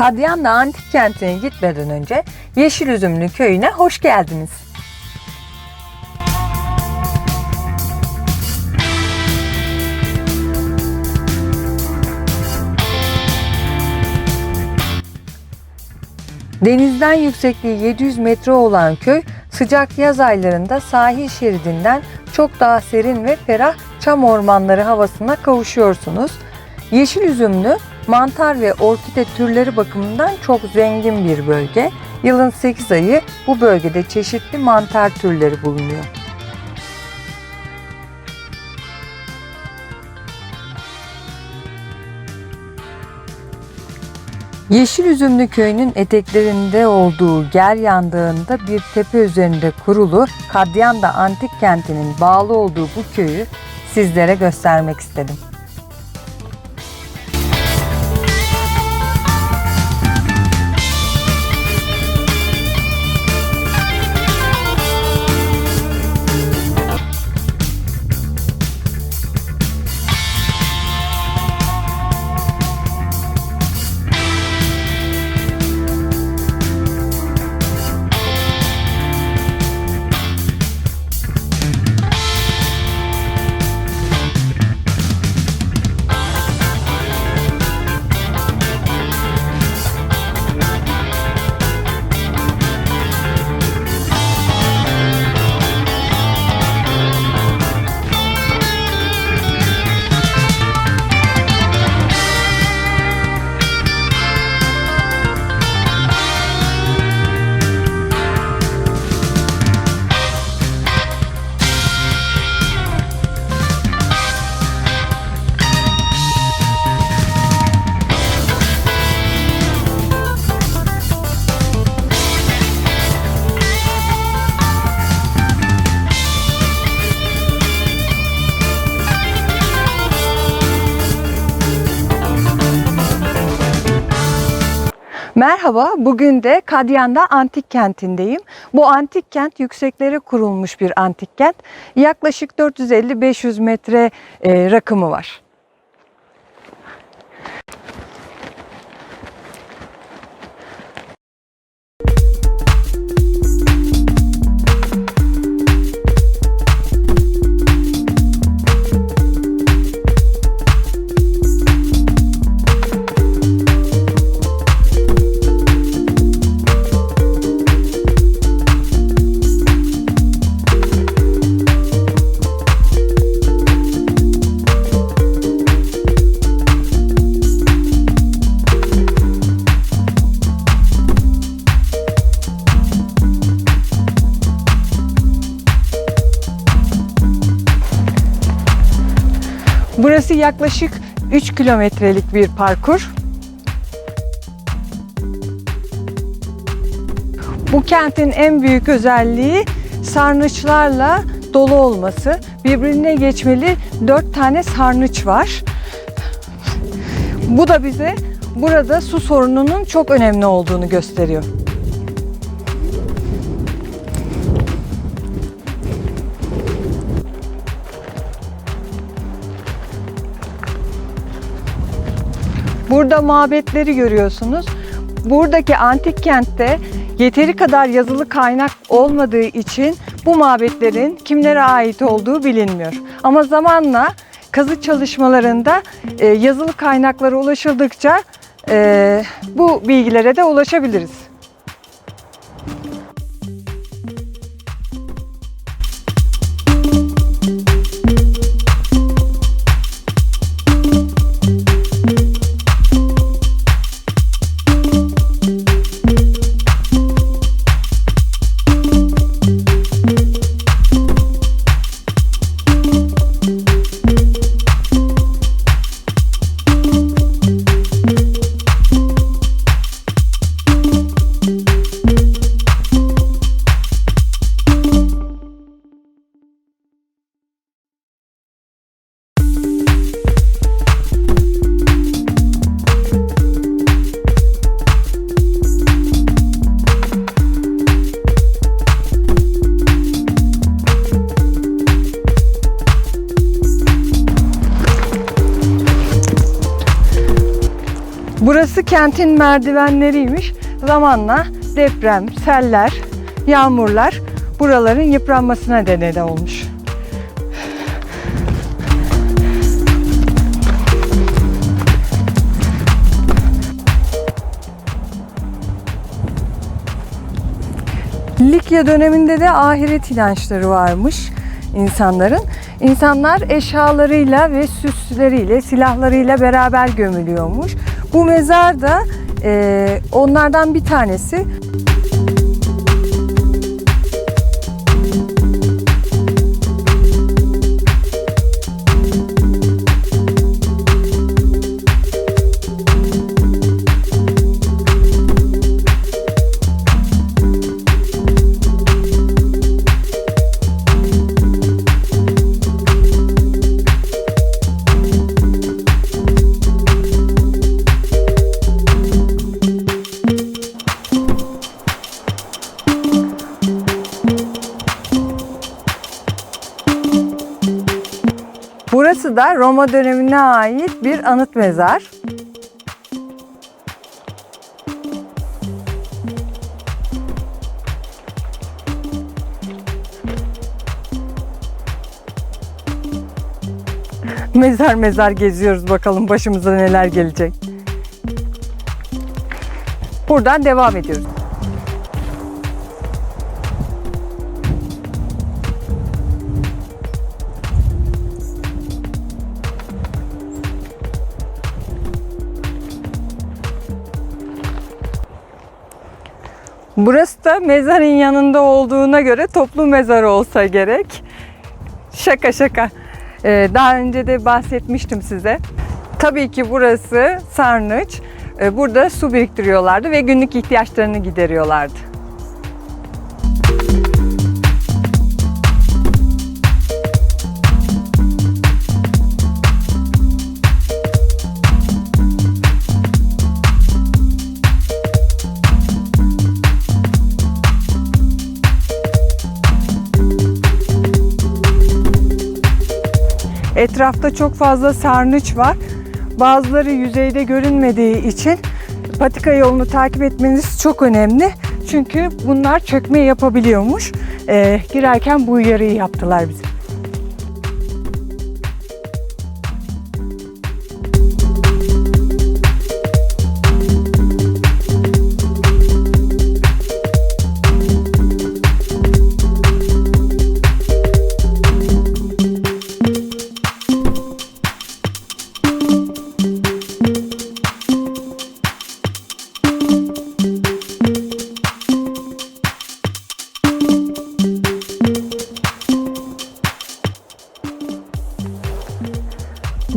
Kadyanlı Antik Kenti'ne gitmeden önce Yeşil Üzümlü Köyü'ne hoş geldiniz. Denizden yüksekliği 700 metre olan köy sıcak yaz aylarında sahil şeridinden çok daha serin ve ferah çam ormanları havasına kavuşuyorsunuz. Yeşil üzümlü mantar ve orkide türleri bakımından çok zengin bir bölge. Yılın 8 ayı bu bölgede çeşitli mantar türleri bulunuyor. Yeşil Üzümlü köyünün eteklerinde olduğu Geryan Dağı'nda bir tepe üzerinde kurulu Kadyanda Antik Kenti'nin bağlı olduğu bu köyü sizlere göstermek istedim. Merhaba, bugün de Kadyan'da antik kentindeyim. Bu antik kent yükseklere kurulmuş bir antik kent. Yaklaşık 450-500 metre e, rakımı var. Burası yaklaşık 3 kilometrelik bir parkur. Bu kentin en büyük özelliği sarnıçlarla dolu olması. Birbirine geçmeli 4 tane sarnıç var. Bu da bize burada su sorununun çok önemli olduğunu gösteriyor. Burada mabetleri görüyorsunuz. Buradaki antik kentte yeteri kadar yazılı kaynak olmadığı için bu mabetlerin kimlere ait olduğu bilinmiyor. Ama zamanla kazı çalışmalarında e, yazılı kaynaklara ulaşıldıkça e, bu bilgilere de ulaşabiliriz. Burası kentin merdivenleriymiş. Zamanla deprem, seller, yağmurlar buraların yıpranmasına neden olmuş. Likya döneminde de ahiret inançları varmış insanların. İnsanlar eşyalarıyla ve süsleriyle, silahlarıyla beraber gömülüyormuş. Bu mezar da e, onlardan bir tanesi. Burası da Roma dönemine ait bir anıt mezar. Mezar mezar geziyoruz bakalım başımıza neler gelecek. Buradan devam ediyoruz. Burası da mezarın yanında olduğuna göre toplu mezar olsa gerek. Şaka şaka. Ee, daha önce de bahsetmiştim size. Tabii ki burası sarnıç. Ee, burada su biriktiriyorlardı ve günlük ihtiyaçlarını gideriyorlardı. Etrafta çok fazla sarnıç var. Bazıları yüzeyde görünmediği için patika yolunu takip etmeniz çok önemli. Çünkü bunlar çökme yapabiliyormuş. Ee, girerken bu uyarıyı yaptılar bize.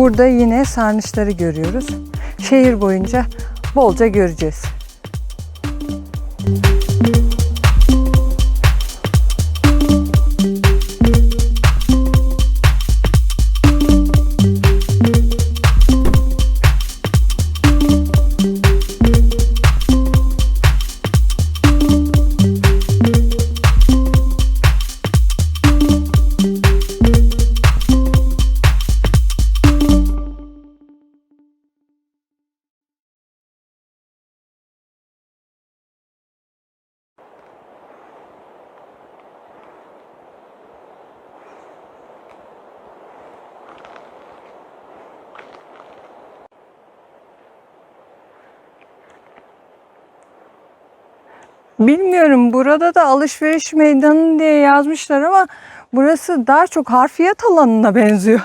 Burada yine sarnıçları görüyoruz. Şehir boyunca bolca göreceğiz. Bilmiyorum burada da alışveriş meydanı diye yazmışlar ama burası daha çok harfiyat alanına benziyor.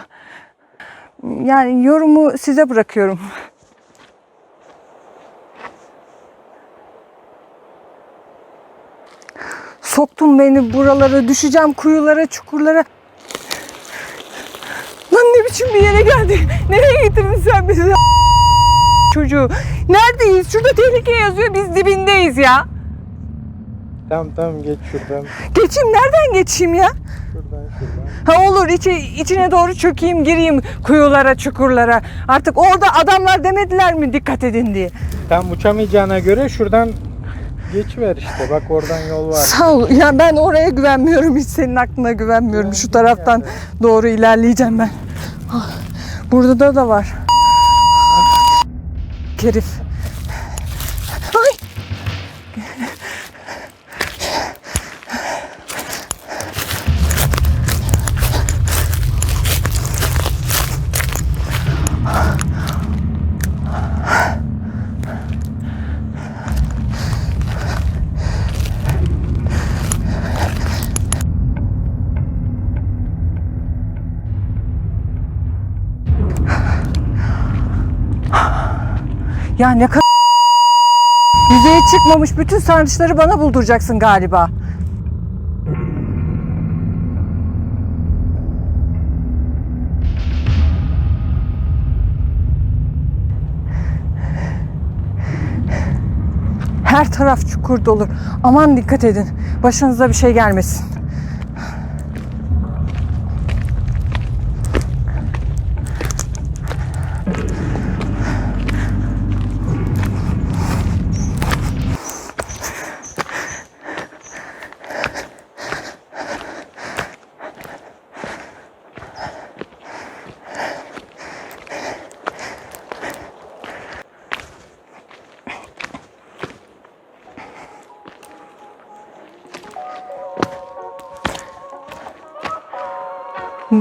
Yani yorumu size bırakıyorum. Soktun beni buralara, düşeceğim kuyulara, çukurlara. Lan ne biçim bir yere geldik? Nereye getirdin sen bizi? Çocuğu. Neredeyiz? Şurada tehlike yazıyor. Biz dibindeyiz ya. Tamam tamam geç şuradan. Geçeyim nereden geçeyim ya? Şuradan şuradan. Ha olur içi, içine doğru çökeyim gireyim kuyulara çukurlara. Artık orada adamlar demediler mi dikkat edin diye. Tam uçamayacağına göre şuradan geçiver işte. Bak oradan yol var. Sağ ol. Ya ben oraya güvenmiyorum. Hiç senin aklına güvenmiyorum. Şu taraftan doğru ilerleyeceğim ben. Ah, Burada da da var. Herif. Ya ne kadar yüzeye çıkmamış bütün sarnıçları bana bulduracaksın galiba. Her taraf çukur dolu. Aman dikkat edin. Başınıza bir şey gelmesin.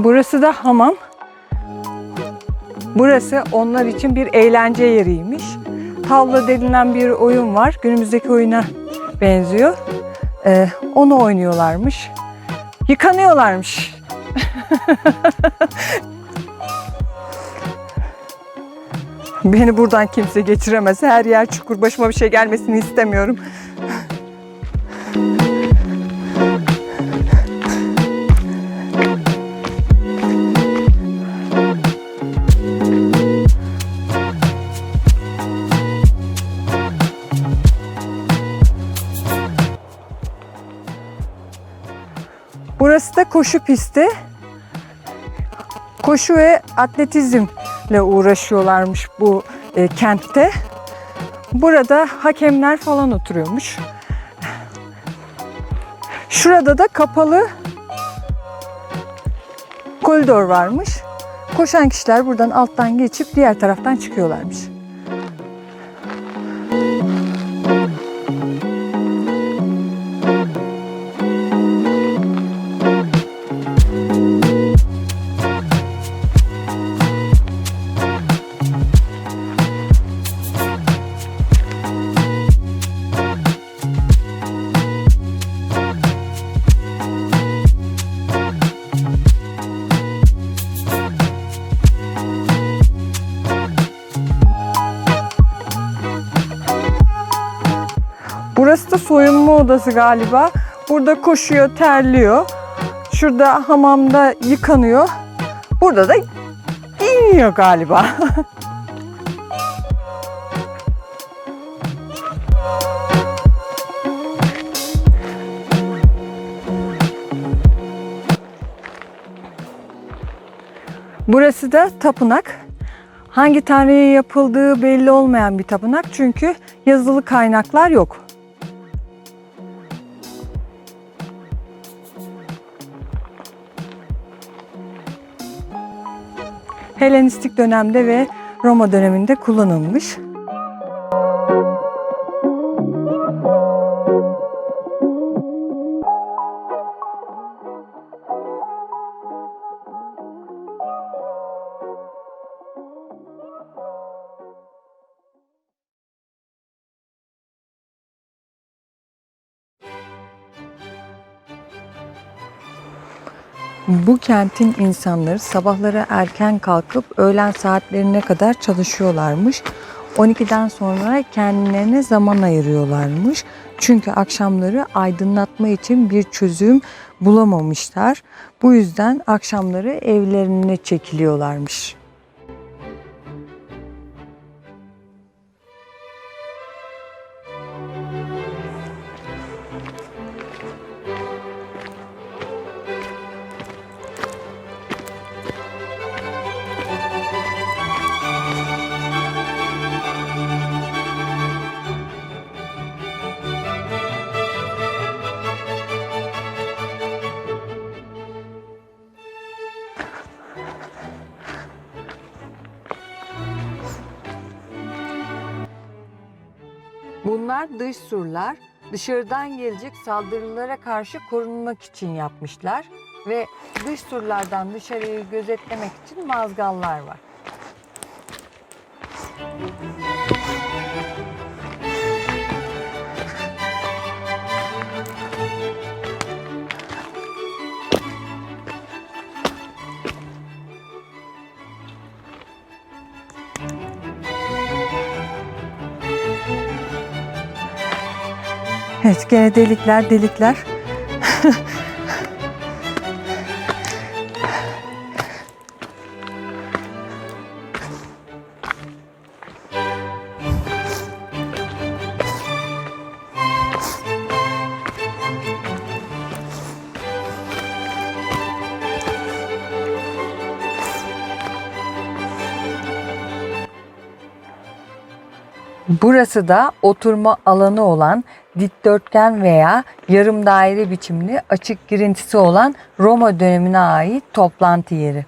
Burası da hamam. Burası onlar için bir eğlence yeriymiş. Tavla denilen bir oyun var. Günümüzdeki oyuna benziyor. Ee, onu oynuyorlarmış. Yıkanıyorlarmış. Beni buradan kimse geçiremez. Her yer çukur. Başıma bir şey gelmesini istemiyorum. Da koşu pisti. Koşu ve atletizmle uğraşıyorlarmış bu e, kentte. Burada hakemler falan oturuyormuş. Şurada da kapalı koridor varmış. Koşan kişiler buradan alttan geçip diğer taraftan çıkıyorlarmış. Burası da soyunma odası galiba. Burada koşuyor, terliyor. Şurada hamamda yıkanıyor. Burada da giyiniyor galiba. Burası da tapınak. Hangi tanrıya yapıldığı belli olmayan bir tapınak çünkü yazılı kaynaklar yok. Helenistik dönemde ve Roma döneminde kullanılmış. Bu kentin insanları sabahları erken kalkıp öğlen saatlerine kadar çalışıyorlarmış. 12'den sonra kendilerine zaman ayırıyorlarmış. Çünkü akşamları aydınlatma için bir çözüm bulamamışlar. Bu yüzden akşamları evlerine çekiliyorlarmış. Bunlar dış surlar dışarıdan gelecek saldırılara karşı korunmak için yapmışlar ve dış surlardan dışarıyı gözetlemek için mazgallar var. Evet gene delikler delikler. Burası da oturma alanı olan dikdörtgen veya yarım daire biçimli açık girintisi olan Roma dönemine ait toplantı yeri.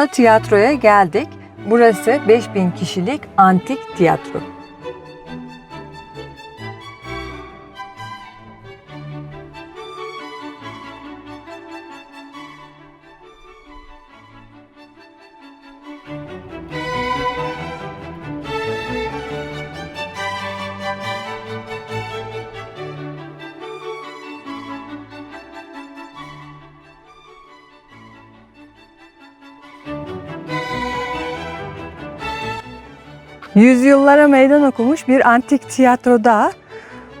Sonunda tiyatroya geldik. Burası 5000 kişilik antik tiyatro. Yüzyıllara meydan okumuş bir antik tiyatroda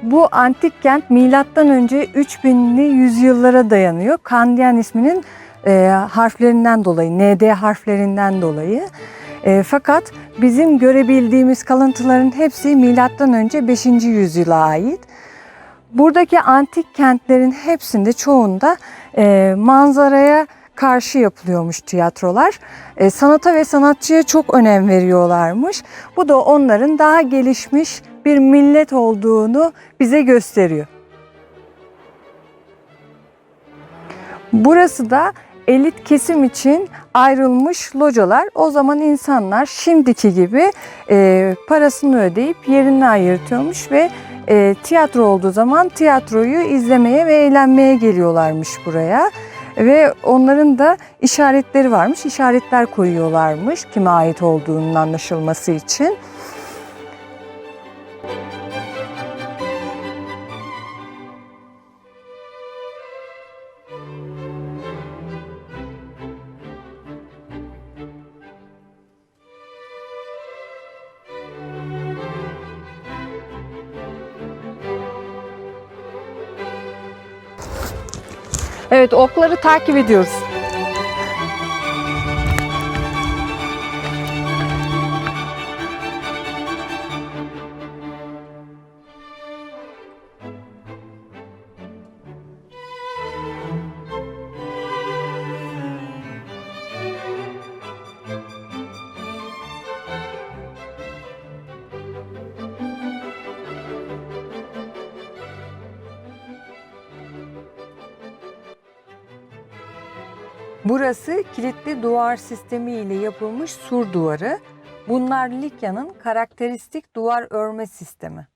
bu antik kent milattan önce 3000'li yüzyıllara dayanıyor. Kandian isminin e, harflerinden dolayı, ND harflerinden dolayı. E, fakat bizim görebildiğimiz kalıntıların hepsi milattan önce 5. yüzyıla ait. Buradaki antik kentlerin hepsinde çoğunda e, manzaraya karşı yapılıyormuş tiyatrolar. E, sanata ve sanatçıya çok önem veriyorlarmış. Bu da onların daha gelişmiş bir millet olduğunu bize gösteriyor. Burası da elit kesim için ayrılmış localar. O zaman insanlar şimdiki gibi e, parasını ödeyip yerini ayırtıyormuş ve e, tiyatro olduğu zaman tiyatroyu izlemeye ve eğlenmeye geliyorlarmış buraya. Ve onların da işaretleri varmış. İşaretler koyuyorlarmış kime ait olduğunun anlaşılması için. Evet okları takip ediyoruz. Burası kilitli duvar sistemi ile yapılmış sur duvarı. Bunlar Likya'nın karakteristik duvar örme sistemi.